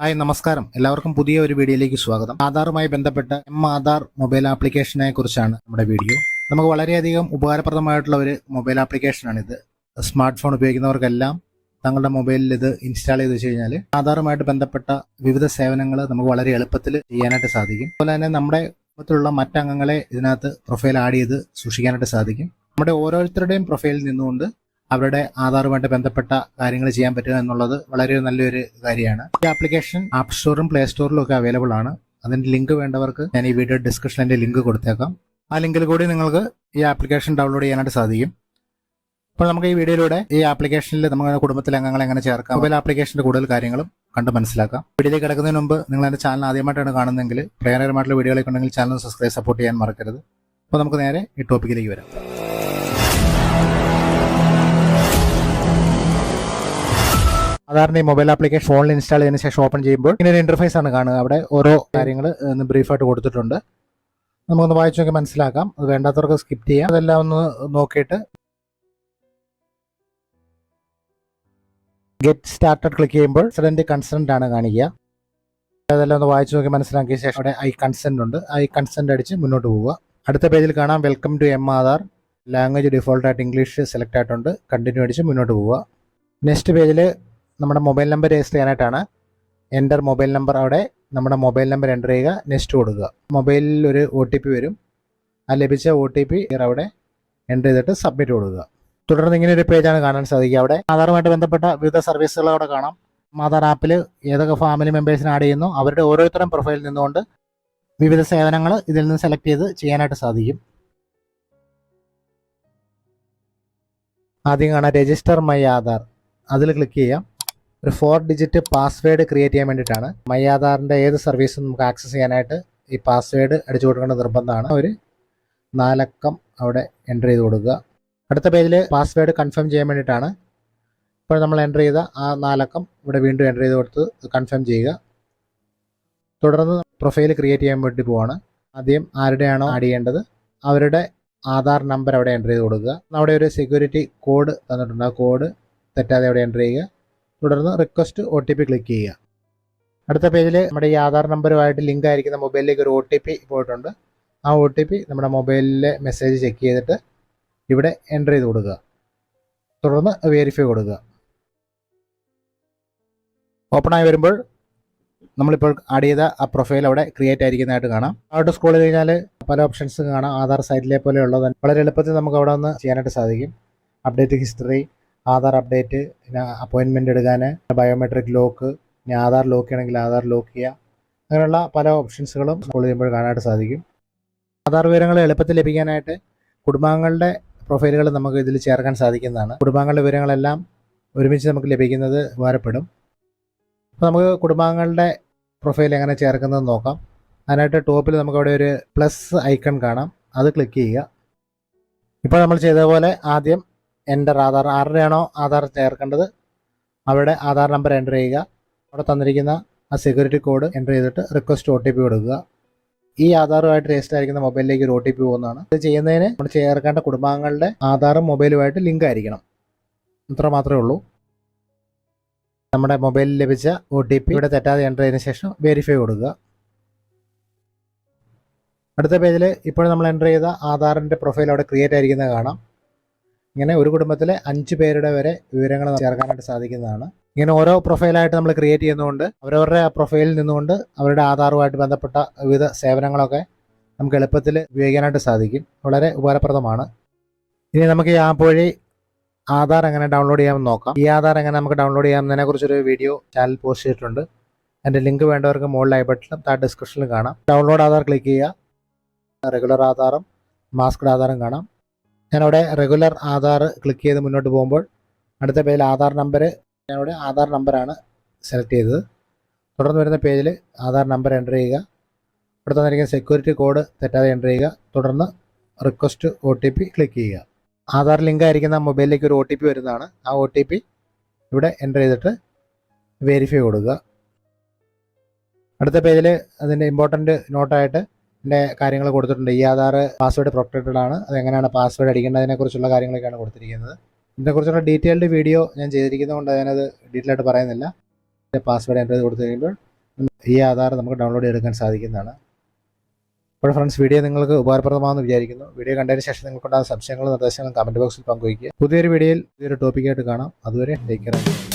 Hi നമസ്കാരം. എല്ലാവർക്കും പുതിയ ഒരു വീഡിയോയിലേക്ക് സ്വാഗതം. ആധാറുമായി ബന്ധപ്പെട്ട എം ആധാർ മൊബൈൽ ആപ്ലിക്കേഷനെ കുറിച്ചാണ് നമ്മുടെ വീഡിയോ. നമുക്ക് വളരെയധികം ഉപകാരപ്രദമായിട്ടുള്ള ഒരു മൊബൈൽ ആപ്ലിക്കേഷനാണിത്. സ്മാർട്ട് ഫോൺ ഉപയോഗിക്കുന്നവർക്കെല്ലാം തങ്ങളുടെ മൊബൈലിൽ ഇത് ഇൻസ്റ്റാൾ ചെയ്ത് വെച്ച് കഴിഞ്ഞാൽ ആധാറുമായിട്ട് ബന്ധപ്പെട്ട വിവിധ സേവനങ്ങൾ നമുക്ക് വളരെ എളുപ്പത്തിൽ ചെയ്യാനായിട്ട് സാധിക്കും. അതുപോലെ തന്നെ നമ്മുടെ കുടുംബത്തിലുള്ള മറ്റംഗങ്ങളെ ഇതിനകത്ത് പ്രൊഫൈൽ ആഡ് ചെയ്ത് സൂക്ഷിക്കാനായിട്ട് സാധിക്കും. നമ്മുടെ ഓരോരുത്തരുടെയും പ്രൊഫൈലിൽ നിന്നുകൊണ്ട് അവരുടെ ആധാറുമായിട്ട് ബന്ധപ്പെട്ട കാര്യങ്ങൾ ചെയ്യാൻ പറ്റുക എന്നുള്ളത് വളരെ നല്ലൊരു കാര്യമാണ്. ഈ ആപ്ലിക്കേഷൻ ആപ്പ് സ്റ്റോറും പ്ലേ സ്റ്റോറിലും ഒക്കെ അവൈലബിൾ ആണ്. അതിന്റെ ലിങ്ക് വേണ്ടവർക്ക് ഞാൻ ഈ വീഡിയോ ഡിസ്ക്രിപ്ഷനിൽ ലിങ്ക് കൊടുത്തേക്കാം. ആ ലിങ്കിൽ കൂടി നിങ്ങൾക്ക് ഈ ആപ്ലിക്കേഷൻ ഡൗൺലോഡ് ചെയ്യാനായിട്ട് സാധിക്കും. അപ്പോൾ നമുക്ക് ഈ വീഡിയോയിലൂടെ ഈ ആപ്ലിക്കേഷനിൽ നമ്മുടെ കുടുംബത്തിലെ അംഗങ്ങളെ എങ്ങനെ ചേർക്കാം മൊബൈൽ ആപ്ലിക്കേഷന്റെ കൂടുതൽ കാര്യങ്ങളും കണ്ട് മനസ്സിലാക്കാം. വീഡിയോ കിടക്കുന്നതിന് മുമ്പ് നിങ്ങൾ എന്റെ ചാനൽ ആദ്യമായിട്ടാണ് കാണുന്നതെങ്കിൽ പ്രയോജനകരമായിട്ടുള്ള വീഡിയോകളൊക്കെ ഉണ്ടെങ്കിൽ ചാനൽ സബ്സ്ക്രൈബ് സപ്പോർട്ട് ചെയ്യാൻ മറക്കരുത്. അപ്പോൾ നമുക്ക് നേരെ ഈ ടോപ്പിക്കിലേക്ക് വരാം. സാധാരണ ഈ മൊബൈൽ ആപ്ലിക്കേഷൻ ഫോണിൽ ഇൻസ്റ്റാൾ ചെയ്തതിനു ശേഷം ഓപ്പൺ ചെയ്യുമ്പോൾ ഇങ്ങനെ ഒരു ഇന്റർഫേസ് ആണ് കാണുക. അവിടെ ഓരോ കാര്യങ്ങൾ ബ്രീഫായിട്ട് കൊടുത്തിട്ടുണ്ട്. നമുക്കൊന്ന് വായിച്ചു നോക്കി മനസ്സിലാക്കാം. അത് വേണ്ടാത്തവർക്ക് സ്കിപ്പ് ചെയ്യാം. അതെല്ലാം ഒന്ന് നോക്കിയിട്ട് ഗെറ്റ് സ്റ്റാർട്ടഡ് ക്ലിക്ക് ചെയ്യുമ്പോൾ റെസിഡന്റ് കൺസെന്റ് ആണ് കാണിക്കുക. അതെല്ലാം ഒന്ന് വായിച്ചു നോക്കി മനസ്സിലാക്കിയ ശേഷം അവിടെ ഐ കൺസെന്റ് ഉണ്ട്. ഐ കൺസെന്റ് അടിച്ച് മുന്നോട്ട് പോവുക. അടുത്ത പേജിൽ കാണാം. Welcome to M Aadhaar language ഡിഫോൾട്ടായിട്ട് English select ആയിട്ടുണ്ട്. കണ്ടിന്യൂ അടിച്ച് മുന്നോട്ട് പോവുക. നെക്സ്റ്റ് പേജിൽ നമ്മുടെ മൊബൈൽ നമ്പർ രജിസ്റ്റർ ചെയ്യാനായിട്ടാണ് എന്റർ മൊബൈൽ നമ്പർ അവിടെ നമ്മുടെ മൊബൈൽ നമ്പർ എന്റർ ചെയ്യുക നെക്സ്റ്റ് കൊടുക്കുക. മൊബൈലിൽ ഒരു ഒ ടി പി വരും. ആ ലഭിച്ച ഒ ടി പി അവിടെ എന്റർ ചെയ്തിട്ട് സബ്മിറ്റ് കൊടുക്കുക. തുടർന്ന് ഇങ്ങനെ ഒരു പേജാണ് കാണാൻ സാധിക്കുക അവിടെ. ആധാറുമായിട്ട് ബന്ധപ്പെട്ട വിവിധ സർവീസുകൾ അവിടെ കാണാം. ആധാർ ആപ്പിൽ ഏതൊക്കെ ഫാമിലി മെമ്പേഴ്സിന് ആഡ് ചെയ്യുന്നു അവരുടെ ഓരോരുത്തരും പ്രൊഫൈലിൽ നിന്നുകൊണ്ട് വിവിധ സേവനങ്ങൾ ഇതിൽ നിന്ന് സെലക്ട് ചെയ്ത് ചെയ്യാനായിട്ട് സാധിക്കും. ആദ്യം കാണാം രജിസ്റ്റർ മൈ ആധാർ. അതിൽ ക്ലിക്ക് ചെയ്യാം. ഒരു ഫോർ ഡിജിറ്റ് പാസ്വേഡ് ക്രിയേറ്റ് ചെയ്യാൻ വേണ്ടിയിട്ടാണ്. മൈ ആധാറിന്റെ ഏത് സർവീസും നമുക്ക് ആക്സസ് ചെയ്യാനായിട്ട് ഈ പാസ്വേഡ് അടിച്ചു കൊടുക്കേണ്ട നിർബന്ധമാണ്. ഒരു നാലക്കം അവിടെ എന്റർ ചെയ്ത് കൊടുക്കുക. അടുത്ത പേജിൽ പാസ്വേഡ് കൺഫേം ചെയ്യാൻ വേണ്ടിയിട്ടാണ്. ഇപ്പോൾ നമ്മൾ എന്റർ ചെയ്ത ആ നാലക്കം ഇവിടെ വീണ്ടും എന്റർ ചെയ്ത് കൊടുത്ത് കൺഫേം ചെയ്യുക. തുടർന്ന് പ്രൊഫൈൽ ക്രിയേറ്റ് ചെയ്യാൻ വേണ്ടി പോവാണ്. ആദ്യം ആരുടെയാണോ ആഡ് ചെയ്യേണ്ടത്? അവരുടെ ആധാർ നമ്പർ അവിടെ എന്റർ ചെയ്ത് കൊടുക്കുക. അവിടെ ഒരു സെക്യൂരിറ്റി കോഡ് തന്നിട്ടുണ്ട്. ആ കോഡ് തെറ്റാതെ അവിടെ എന്റർ ചെയ്യുക. തുടർന്ന് request O T P click ചെയ്യുക. അടുത്ത പേജിൽ നമ്മുടെ ഈ ആധാർ നമ്പറുമായിട്ട് ലിങ്ക് ആയിരിക്കുന്ന മൊബൈലിലേക്ക് ഒരു ഒ ടി പി പോയിട്ടുണ്ട്. ആ ഒ ടി പി നമ്മുടെ മൊബൈലിലെ മെസ്സേജ് ചെക്ക് ചെയ്തിട്ട് ഇവിടെ എന്റർ ചെയ്ത് കൊടുക്കുക. തുടർന്ന് വെരിഫൈ കൊടുക്കുക. ഓപ്പൺ ആയി വരുമ്പോൾ നമ്മളിപ്പോൾ ആഡ് ചെയ്ത ആ പ്രൊഫൈൽ അവിടെ ക്രിയേറ്റ് ആയിരിക്കുന്നതായിട്ട് കാണാം. അവിടെ സ്ക്രോൾ കഴിഞ്ഞാൽ പല ഓപ്ഷൻസ് കാണാം. ആധാർ സൈറ്റിലെ പോലെയുള്ളത്. വളരെ എളുപ്പത്തിൽ നമുക്ക് അവിടെ ഒന്ന് ചെയ്യാനായിട്ട് സാധിക്കും. അപ്ഡേറ്റ് ഹിസ്റ്ററി ആധാർ അപ്ഡേറ്റ് പിന്നെ അപ്പോയിൻമെന്റ് എടുക്കാൻ ബയോമെട്രിക് ലോക്ക് ഇനി ആധാർ ലോക്ക് ചെയ്യണമെങ്കിൽ ആധാർ ലോക്ക് ചെയ്യുക അങ്ങനെയുള്ള പല ഓപ്ഷൻസുകളും സ്ക്രോൾ ചെയ്യുമ്പോൾ കാണാനായിട്ട് സാധിക്കും. ആധാർ വിവരങ്ങൾ എളുപ്പത്തിൽ ലഭിക്കാനായിട്ട് കുടുംബാംഗങ്ങളുടെ പ്രൊഫൈലുകൾ നമുക്ക് ഇതിൽ ചേർക്കാൻ സാധിക്കുന്നതാണ്. കുടുംബാംഗങ്ങളുടെ വിവരങ്ങളെല്ലാം ഒരുമിച്ച് നമുക്ക് ലഭിക്കുന്നത് ഉപകാരപ്പെടും. അപ്പോൾ നമുക്ക് കുടുംബാംഗങ്ങളുടെ പ്രൊഫൈൽ എങ്ങനെ ചേർക്കുന്നത് നോക്കാം. അതിനായിട്ട് ടോപ്പിൽ നമുക്ക് അവിടെ ഒരു പ്ലസ് ഐക്കൺ കാണാം. അത് ക്ലിക്ക് ചെയ്യുക. ഇപ്പോൾ നമ്മൾ ചെയ്ത പോലെ ആദ്യം എന്റർ ആധാർ ആരുടെയാണോ ആധാർ ചേർക്കേണ്ടത് അവിടെ ആധാർ നമ്പർ എന്റർ ചെയ്യുക. അവിടെ തന്നിരിക്കുന്ന ആ സെക്യൂരിറ്റി കോഡ് എന്റർ ചെയ്തിട്ട് റിക്വസ്റ്റ് ഒ ടി പി കൊടുക്കുക. ഈ ആധാറുമായിട്ട് രജിസ്റ്റർ ആയിരിക്കുന്ന മൊബൈലിലേക്ക് ഒരു ഒ ടി പി പോകുന്നതാണ്. ഇത് ചെയ്യുന്നതിന് നമ്മൾ ചേർക്കേണ്ട കുടുംബാംഗങ്ങളുടെ ആധാറും മൊബൈലുമായിട്ട് ലിങ്ക് ആയിരിക്കണം. ഇത്ര മാത്രമേ ഉള്ളൂ. നമ്മുടെ മൊബൈലിൽ ലഭിച്ച ഒ ടി പി ഇവിടെ തെറ്റാതെ എന്റർ ചെയ്തതിന് ശേഷം വെരിഫൈ കൊടുക്കുക. അടുത്ത പേജിൽ ഇപ്പോൾ നമ്മൾ എന്റർ ചെയ്ത ആധാറിന്റെ പ്രൊഫൈൽ അവിടെ ക്രിയേറ്റ് ആയിരിക്കുന്നത് കാണാം. ഇങ്ങനെ ഒരു കുടുംബത്തിലെ അഞ്ച് പേരുടെ വരെ വിവരങ്ങൾ ചേർക്കാനായിട്ട് സാധിക്കുന്നതാണ്. ഇങ്ങനെ ഓരോ പ്രൊഫൈലായിട്ട് നമ്മൾ ക്രിയേറ്റ് ചെയ്യുന്നതുകൊണ്ട് അവരവരുടെ പ്രൊഫൈലിൽ നിന്നുകൊണ്ട് അവരുടെ ആധാറുമായിട്ട് ബന്ധപ്പെട്ട വിവിധ സേവനങ്ങളൊക്കെ നമുക്ക് എളുപ്പത്തിൽ ഉപയോഗിക്കാനായിട്ട് സാധിക്കും. വളരെ ഉപകാരപ്രദമാണ്. ഇനി നമുക്ക് ഈ ആപ്പ് വഴി ആധാർ എങ്ങനെ ഡൗൺലോഡ് ചെയ്യാമെന്ന് നോക്കാം. ഈ ആധാർ എങ്ങനെ നമുക്ക് ഡൗൺലോഡ് ചെയ്യാമെന്നതിനെ കുറിച്ചൊരു വീഡിയോ ചാനൽ പോസ്റ്റ് ചെയ്തിട്ടുണ്ട്. അതിന്റെ ലിങ്ക് വേണ്ടവർക്ക് മുകളിൽ ഐ ബട്ടണും താഴെ ഡിസ്ക്രിപ്ഷനിലും കാണാം. ഡൗൺലോഡ് ആധാർ ക്ലിക്ക് ചെയ്യുക. റെഗുലർ ആധാറും മാസ്ക്ഡ് ആധാറും കാണാം. ഞാനവിടെ റെഗുലർ ആധാർ ക്ലിക്ക് ചെയ്ത് മുന്നോട്ട് പോകുമ്പോൾ അടുത്ത പേജിൽ ആധാർ നമ്പർ ഞാനവിടെ ആധാർ നമ്പറാണ് സെലക്ട് ചെയ്തത്. തുടർന്ന് വരുന്ന പേജിൽ ആധാർ നമ്പർ എന്റർ ചെയ്യുക. ഇവിടെ തന്നിരിക്കുന്ന സെക്യൂരിറ്റി കോഡ് തെറ്റാതെ എന്റർ ചെയ്യുക. തുടർന്ന് request O T P click ചെയ്യുക. ആധാർ ലിങ്ക് ആയിരിക്കുന്ന മൊബൈലിലേക്ക് ഒരു ഒ ടി പി വരുന്നതാണ്. ആ ഒ ടി പി ഇവിടെ എന്റർ ചെയ്തിട്ട് വെരിഫൈ കൊടുക്കുക. അടുത്ത പേജിൽ അതിന്റെ ഇമ്പോർട്ടന്റ് നോട്ടായിട്ട് കാര്യങ്ങൾ കൊടുത്തിട്ടുണ്ട്. ഈ ആധാർ പാസ്വേഡ് പ്രൊട്ടക്റ്റഡ് ആണ്. അതെങ്ങനെയാണ് പാസ്വേഡ് അടിക്കേണ്ടതിനെ കുറിച്ചുള്ള കാര്യങ്ങളൊക്കെയാണ് കൊടുത്തിരിക്കുന്നത്. ഇതിനെക്കുറിച്ചുള്ള ഡീറ്റെയിൽഡ് വീഡിയോ ഞാൻ ചെയ്തിരിക്കുന്നതുകൊണ്ട് ഞാനത് ഡീറ്റെയിൽ ആയിട്ട് പറയുന്നില്ല. പാസ്വേഡ് എന്റെ കൊടുത്തു കഴിയുമ്പോൾ ഈ ആധാർ നമുക്ക് ഡൗൺലോഡ് ചെയ്തെടുക്കാൻ സാധിക്കുന്നതാണ്. അപ്പോൾ ഫ്രണ്ട്സ് വീഡിയോ നിങ്ങൾക്ക് ഉപകാരപ്രദമാണെന്ന് വിചാരിക്കുന്നു. വീഡിയോ കണ്ടതിന് ശേഷം നിങ്ങൾക്കുണ്ടാകുന്ന സംശയങ്ങളും നിർദ്ദേശങ്ങളും കമന്റ് ബോക്സിൽ പങ്കുവയ്ക്കുക. പുതിയൊരു വീഡിയോയിൽ പുതിയൊരു ടോപ്പിക്കായിട്ട് കാണാം. അതുവരെ ടേക്ക് കെയർ